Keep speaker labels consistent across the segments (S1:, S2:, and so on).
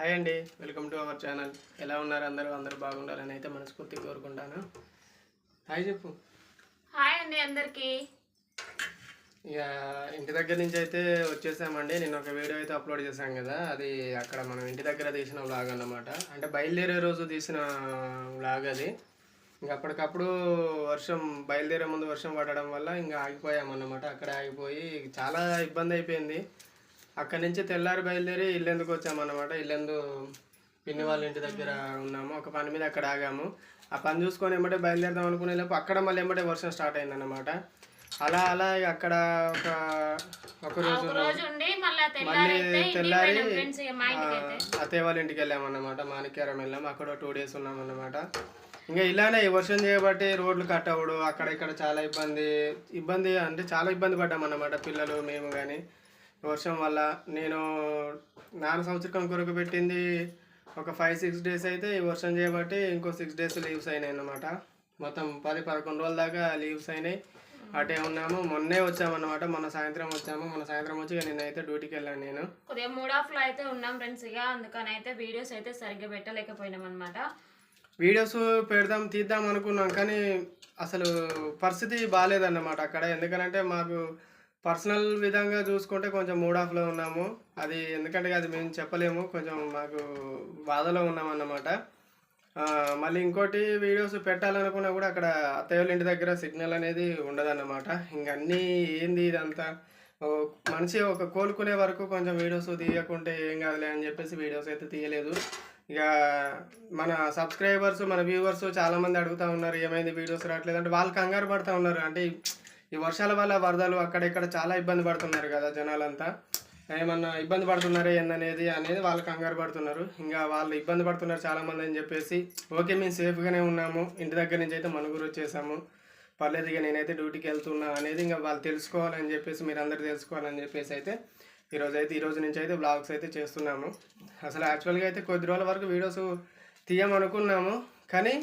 S1: Hi అండి. Welcome to our channel. ఎలా ఉన్నారు అందరూ? అందరూ బాగుండాలని అయితే మనస్ఫూర్తిగా కోరుకుంటాను. హాయ్ చెప్పు.
S2: హాయ్ అండి అందరికి.
S1: ఇక ఇంటి దగ్గర నుంచి అయితే వచ్చేసామండి. నేను ఒక వీడియో అయితే అప్లోడ్ చేశాను కదా. అది అక్కడ మనం ఇంటి దగ్గర తీసిన వ్లాగ్ అన్నమాట. అంటే బయలుదేరే రోజు తీసిన వ్లాగ్ అది. ఇంకా అప్పటికప్పుడు వర్షం బయలుదేరే ముందు వర్షం పడడం వల్ల ఇంకా ఆగిపోయామన్నమాట. అక్కడ ఆగిపోయి చాలా ఇబ్బంది అయిపోయింది. అక్కడి నుంచి తెల్లారి బయలుదేరి ఇల్లెందుకు వచ్చామన్నమాట. ఇల్లెందు పిన్ని వాళ్ళ ఇంటి దగ్గర ఉన్నాము. ఒక పని మీద అక్కడ ఆగాము. ఆ పని చూసుకొని ఎమ్మటే బయలుదేరదాం అనుకునే లోపు అక్కడ మళ్ళీ ఎమ్మటే వర్షం స్టార్ట్ అయిందన్నమాట. అలా అలా అక్కడ ఒక ఒక రోజు
S2: మళ్ళీ తెల్లారి
S1: అత్తయ్య వాళ్ళ ఇంటికి వెళ్ళామన్నమాట. మాణిక్యారం వెళ్ళాము అక్కడ టూ డేస్ ఉన్నామన్నమాట. ఇంకా ఇలానే ఈ వర్షం చేయబట్టి రోడ్లు కట్ అవ్వడు అక్కడ ఇక్కడ చాలా ఇబ్బంది ఇబ్బంది అంటే చాలా ఇబ్బంది పడ్డామన్నమాట పిల్లలు మేము కానీ వర్షం వల్ల నేను నాలుగు సంవత్సరం కొరకు పెట్టింది ఒక ఫైవ్ సిక్స్ డేస్ అయితే ఈ వర్షం చేయబట్టి ఇంకో సిక్స్ డేస్ లీవ్స్ అయినాయి అన్నమాట. మొత్తం పది పదకొండు రోజుల దాకా లీవ్స్ అయినాయి. అటే ఉన్నాము. మొన్నే వచ్చామన్నమాట మొన్న సాయంత్రం వచ్చాము. మొన్న సాయంత్రం వచ్చి ఇక నిన్నైతే డ్యూటీకి వెళ్ళాను నేను.
S2: కొద్దిగా మూడ్ ఆఫ్లో అయితే ఉన్నాం ఫ్రెండ్స్ ఇక. అందుకని అయితే వీడియోస్ అయితే సరిగ్గా పెట్టలేకపోయినాం అనమాట
S1: వీడియోస్ పెడదాం తీద్దాం అనుకున్నాం కానీ అసలు పరిస్థితి బాగాలేదన్నమాట అక్కడ. ఎందుకనంటే మాకు పర్సనల్ విధంగా చూసుకుంటే కొంచెం మూడ్ ఆఫ్లో ఉన్నాము. అది ఎందుకంటే అది మేము చెప్పలేము. కొంచెం మాకు బాధలో ఉన్నామన్నమాట. మళ్ళీ ఇంకోటి వీడియోస్ పెట్టాలనుకున్నా కూడా అక్కడ అత్తయ్య ఇంటి దగ్గర సిగ్నల్ అనేది ఉండదన్నమాట. ఇంక అన్నీ ఏంది ఇదంతా? మనిషి ఒక కోలుకునే వరకు కొంచెం వీడియోస్ తీయకుంటే ఏం కాదులే అని చెప్పేసి వీడియోస్ అయితే తీయలేదు. ఇక మన సబ్స్క్రైబర్స్ మన వ్యూవర్స్ చాలామంది అడుగుతూ అడుగుతా ఉన్నారు ఏమైంది వీడియోస్ రావట్లేదు అంటే వాళ్ళు కంగారు పడుతూ ఉన్నారు. అంటే ఈ- వర్షాల వల్ల వరదలు అక్కడ ఇక్కడ చాలా ఇబ్బంది పడుతున్నారు కదా జనాలంతా. ఏమన్నా ఇబ్బంది పడుతున్నారా ఏందనేది అనేది వాళ్ళు కంగారు పడుతున్నారు. ఇంకా వాళ్ళు ఇబ్బంది పడుతున్నారు చాలామంది అని చెప్పేసి ఓకే మేము సేఫ్గానే ఉన్నాము. ఇంటి దగ్గర నుంచి అయితే మనుగురు వచ్చేసాము. పర్లేదు ఇక నేనైతే డ్యూటీకి వెళ్తున్నా అనేది ఇంకా వాళ్ళు తెలుసుకోవాలని చెప్పేసి మీరు అందరు తెలుసుకోవాలని చెప్పేసి అయితే ఈరోజు అయితే ఈరోజు నుంచి అయితే బ్లాగ్స్ అయితే చేస్తున్నాము. అసలు యాక్చువల్గా అయితే కొద్ది రోజుల వరకు వీడియోస్ తీయమనుకున్నాము. కానీ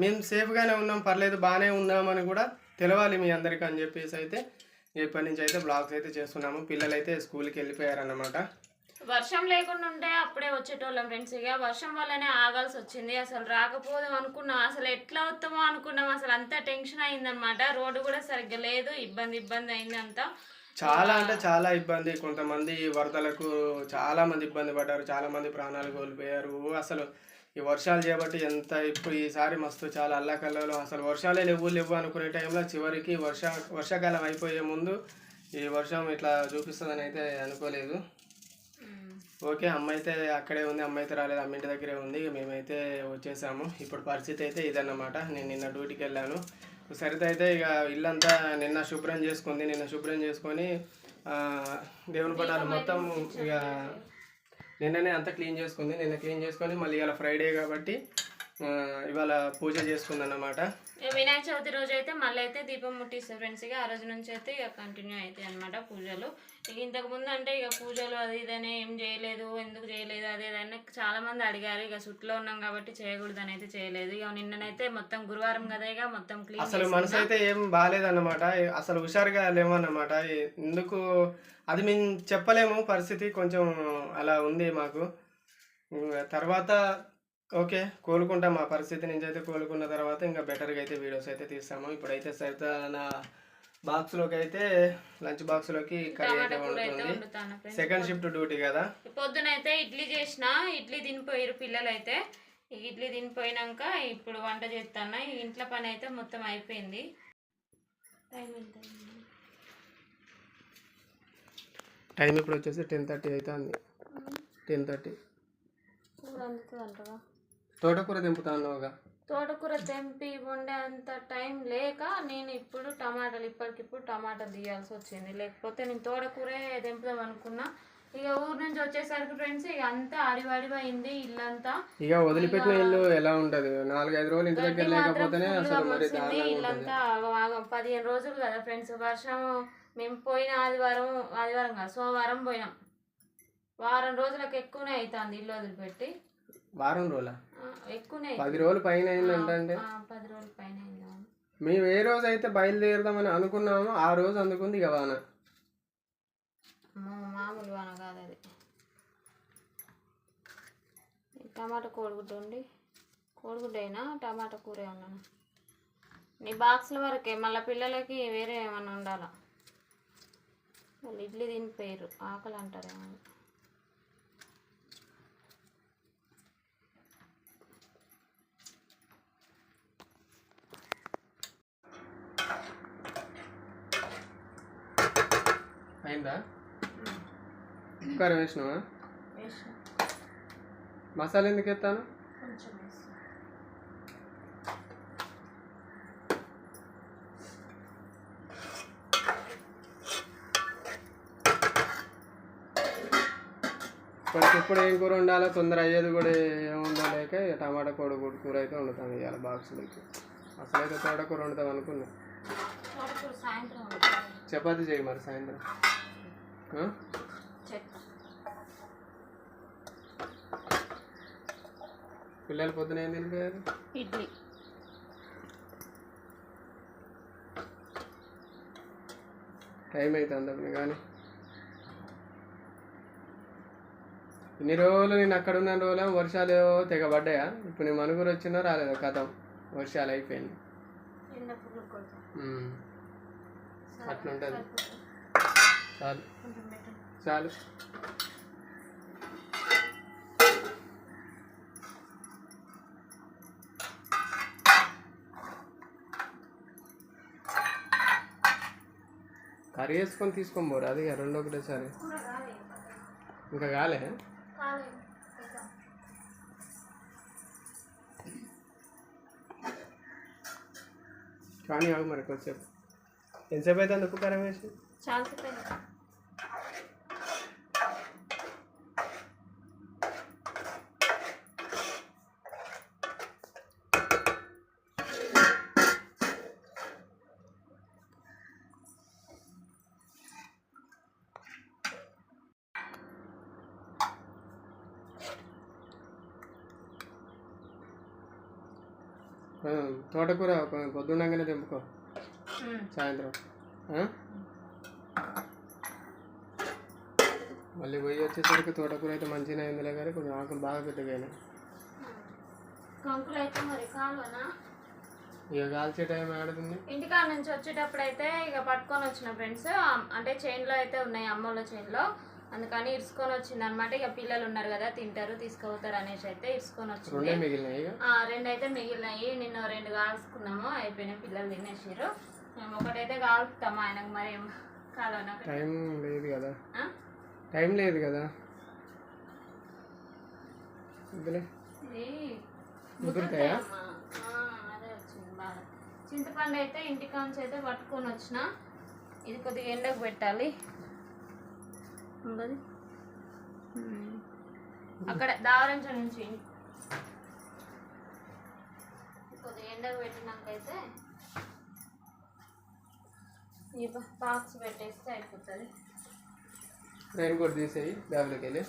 S1: మేము సేఫ్గానే ఉన్నాం పర్లేదు బాగానే ఉన్నామని కూడా తెలవాలి మీ అందరికీ అని చెప్పేసి అయితే ఇప్పటి నుంచి అయితే బ్లాగ్స్ అయితే చేస్తున్నాము. పిల్లలు అయితే స్కూల్కి వెళ్ళిపోయారన్నమాట.
S2: వర్షం లేకుండా ఉంటే అప్పుడే వచ్చేటోళ్ళం ఫ్రెండ్స్ ఇక వర్షం వల్లనే ఆగాల్సి వచ్చింది. అసలు రాకపోదాం అనుకున్నాం. అసలు ఎట్లా వస్తామో అనుకున్నాం. అసలు అంతా టెన్షన్ అయిందనమాట రోడ్డు కూడా సరిగ్గా లేదు. ఇబ్బంది ఇబ్బంది అయింది అంతా.
S1: చాలా అంటే చాలా ఇబ్బంది. కొంతమంది వరదలకు చాలా మంది ఇబ్బంది పడ్డారు. చాలా మంది ప్రాణాలు కోల్పోయారు. అసలు ఈ వర్షాలు చేయబట్టి ఎంత ఇప్పుడు ఈసారి మస్తు చాలా అల్లకల్లలో. అసలు వర్షాలే లేవు లేవు అనుకునే టైంలో చివరికి వర్ష వర్షాకాలం అయిపోయే ముందు ఈ వర్షం ఇట్లా చూపిస్తుందని అయితే అనుకోలేదు. ఓకే అమ్మ అయితే అక్కడే ఉంది అమ్మ అయితే రాలేదు అమ్మ ఇంటి దగ్గరే ఉంది. మేమైతే వచ్చేసాము. ఇప్పుడు పరిస్థితి అయితే ఇదన్నమాట. నేను నిన్న డ్యూటీకి వెళ్ళాను. సరిత అయితే ఇక ఇల్లంతా నిన్న శుభ్రం చేసుకుంది. నిన్న శుభ్రం చేసుకొని దేవుని పటాలు మొత్తం ఇక నిన్ననే అంతా క్లీన్ చేసుకుంది. నిన్న క్లీన్ చేసుకొని మళ్ళీ ఇవాళ ఫ్రైడే కాబట్టి ఇవాళ పూజ చేసుకుంది అన్నమాట
S2: వినాయక చవితి రోజు అయితే మళ్ళీ అయితే దీపం ముట్టిస్తారు ఫ్రెండ్స్. ఇక ఆ రోజు నుంచి అయితే ఇక కంటిన్యూ అవుతాయి అనమాట పూజలు. ఇక ఇంతకు ముందు అంటే ఇక పూజలు అది ఇదని ఏం చేయలేదు ఎందుకు చేయలేదు అది ఇదని చాలా మంది అడిగారు. ఇక సుట్లో ఉన్నాం కాబట్టి చేయకూడదని అయితే చేయలేదు. ఇక నిన్ననైతే మొత్తం గురువారం కదా ఇక మొత్తం క్లీన్
S1: అసలు మనసు అయితే ఏం బాగాలేదన్నమాట. అసలు హుషారుగా లేమన్నమాట ఎందుకు అది మేము చెప్పలేము పరిస్థితి కొంచెం అలా ఉంది మాకు. తర్వాత ఓకే కోలుకుంటాం. మా పరిస్థితి నుంచి అయితే కోలుకున్న తర్వాత ఇంకా బెటర్గా అయితే వీడియోస్ అయితే తీస్తాము. ఇప్పుడైతే సరిత నా బాక్స్లోకి అయితే లంచ్ బాక్స్లోకి కర్రీ అయితే
S2: అయితే
S1: వండుతుంది. సెకండ్ షిఫ్ట్ డ్యూటీ కదా?
S2: పొద్దునైతే ఇడ్లీ చేసిన ఇడ్లీ తినిపోయారు పిల్లలు అయితే ఈ ఇడ్లీ తినిపోయినాక ఇప్పుడు వంట చేస్తాను ఈ ఇంట్లో పని అయితే మొత్తం అయిపోయింది. టైం
S1: ఇప్పుడు వచ్చేసి టెన్ థర్టీ అవుతుంది టెన్ థర్టీ.
S2: కూర అందుతుంది అంటవా
S1: తోటకూర తెంపుతాను ఒక
S2: తోటకూర తెంపి వండే అంత టైం లేక నేను ఇప్పుడు టమాటాలు ఇప్పటికిప్పుడు టమాటాలు తీయాల్సి వచ్చింది. లేకపోతే నేను తోటకూరే తెంపుదాం అనుకున్నా. ఇక ఊరు నుంచి వచ్చేసరికి ఫ్రెండ్స్ ఇక అంతా అడివడిపోయింది ఇల్లంతా.
S1: ఇక వదిలిపెట్టిన ఇల్లు ఎలా ఉంటది? నాలుగైదు రోజులు ఇంటి దగ్గర లేకపోతేనే అసలు మరి
S2: ఇల్లంతా. పదిహేను రోజులు కదా ఫ్రెండ్స్ వర్షం మేము పోయిన ఆదివారం ఆదివారం కాదు సోమవారం పోయినాం. వారం రోజులకు ఎక్కువనే అవుతుంది ఇల్లు వదిలిపెట్టి.
S1: వారం రోజుల?
S2: ఎక్కువనే
S1: పది రోజులు పైన అయిందంటే
S2: పది రోజుల పైన
S1: మేము ఏ రోజు అయితే బయలుదేరదామని అనుకున్నామో ఆ రోజు అందుకుంది ఇక వాన.
S2: మామూలు వాన కాదు అది. టమాటా కోడిగుడ్డు ఉండి కోడిగుడ్డు అయినా టమాటా కూర ఏమన్నా? నీ బాక్స్ల వరకే మళ్ళీ పిల్లలకి వేరే ఏమన్నా ఉండాలా? వాళ్ళు ఇడ్లీ తినిపోయారు ఆకలి అంటారేమో
S1: అయిందా? కారం వేసినావా?
S2: వేసిన.
S1: మసాలా ఎందుకు ఎత్తాను ఇప్పటికి ఇప్పుడు ఏం కూర ఉండాలో తొందర అయ్యేది కూడా ఏం ఉండాలేక ఇక టమాటా కోడిగుడ్డు కూర అయితే వండుతాను ఇవాళ బాక్సులకి అసలు అయితే తోటకూర వండుతాం అనుకున్నా. చపాతీ చేయి మరి సాయంత్రం. పిల్లలు పొద్దున ఏం తినిపోయారు
S2: ఇడ్లీ.
S1: టైం అవుతుంది అప్పుడు కానీ. ఇన్ని రోజులు నేను అక్కడ ఉన్న రోజులు వర్షాలు తెగబడ్డాయా? ఇప్పుడు నేను మనుగురు వచ్చినా రాలేదు కథం. వర్షాలు అయిపోయింది.
S2: ఎండ
S1: చాలు. చాలు. కర్రీ వేసుకొని తీసుకొని పోరు అది రెండో ఒకటేసారి ఇంకా కాలే. కానీ ఆగు మరి కొంచెంసేపు ఎంతసేపు అయితే ఉప్పు కారం వేసి?
S2: చాలా
S1: తోటకూర పొద్దున్నగానే తెంపుకో. సాయంత్రం. మళ్ళీ పోయి వచ్చేసరికి తోటకూర అయితే మంచిగా అయిందిలే కానీ కొంచెం ఆకులు బాగా పెద్దగా అయినాయి
S2: కంకులు అయితే మరి కాలువనా?
S1: ఇక కాల్చే టైం ఆడుతుంది.
S2: ఇంటికాడ నుంచి వచ్చేటప్పుడు అయితే ఇక పట్టుకొని వచ్చిన ఫ్రెండ్స్ అంటే చైన్లో అయితే ఉన్నాయి అమ్మోళ్ళ చైన్లో అందుకని ఇరుసుకొని వచ్చింది అనమాట ఇక పిల్లలు ఉన్నారు కదా తింటారు తీసుకుపోతారు అనేసి అయితే ఇరుసుకొని వచ్చింది.
S1: రెండే
S2: అయితే మిగిలినాయి. నిన్న రెండు కాల్చుకున్నాము అయిపోయినాయి పిల్లలు తినేసారు మేము ఒకటైతే కాల్పుతాము ఆయనకు మరి ఏం కావాలన్నా
S1: టైం లేదు కదా. టైం లేదు కదా. వద్దులే. ముదురుతాయా?
S2: చింతపండు అయితే ఇంటికాంచి అయితే పట్టుకొని వచ్చిన. ఇది కొద్దిగా ఎండకు పెట్టాలి. ఉండదు. అక్కడ దావరంచ నుంచి. కొద్దిగా ఎండకు పెట్టినాకైతే ఈ బాక్స్ పెట్టేస్తే అయిపోతుంది.
S1: రెయిన్ కోట్ తీసేయి బ్యాగ్లోకి వెళ్ళి.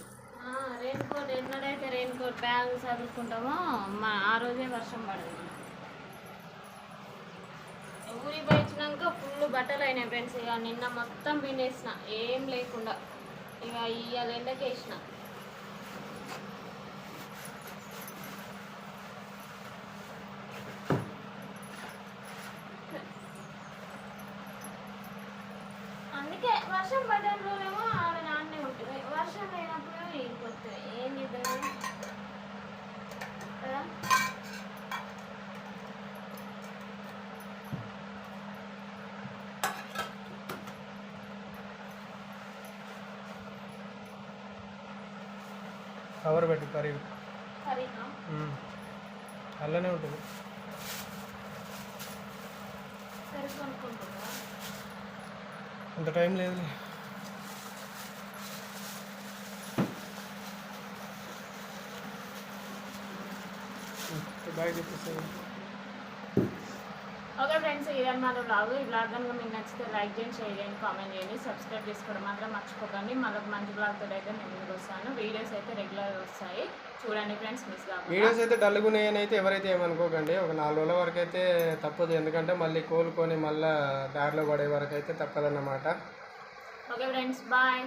S2: రెయిన్ కోట్ ఎన్నడైతే రెయిన్ కోట్ బ్యాగ్ చదువుకుంటామో మా ఆ రోజే వర్షం పడింది. ఊరి పోయించినాక ఫుల్ బట్టలు అయినాయి ఫ్రెండ్స్. ఇక నిన్న మొత్తం పిండేసిన ఏం లేకుండా. ఇక ఇవాళ ఎండకేసిన అందుకే వర్షం పడ్డప్పుడేమో ఆడ నాన్నే ఉంటుంది వర్షం లేనప్పుడు ఇంకొస్తాయి ఏం చేద్దాం కదా
S1: కవర్ పెట్టు కర్రీ అల్లనే ఉంటుంది. అంత టైం లేదు బాయ్ చెప్పేసి
S2: ఓకే ఫ్రెండ్స్ ఇదన్నమాట బ్లాగ్ ఈ బ్లాగ్ కనుక మీకు నచ్చితే లైక్ చేయండి షేర్ చేయండి కామెంట్ చేయండి సబ్స్క్రైబ్ చేసుకోవడం మాత్రం మర్చిపోకండి. మళ్ళీ ఒక మంచి బ్లాగ్ తోటి అయితే నేను ముందుకు వస్తాను. వీడియోస్ అయితే రెగ్యులర్ వస్తాయి. చూడండి ఫ్రెండ్స్ మిస్ కాకుండా.
S1: వీడియోస్ అయితే డల్గా ఉన్నాయని అయితే ఎవరైతే ఏమనుకోకండి ఒక నాలుగు రోజుల వరకు అయితే తప్పదు. ఎందుకంటే మళ్ళీ కోలుకొని మళ్ళీ దారిలో పడే వరకు అయితే తప్పదన్నమాట.
S2: Okay friends bye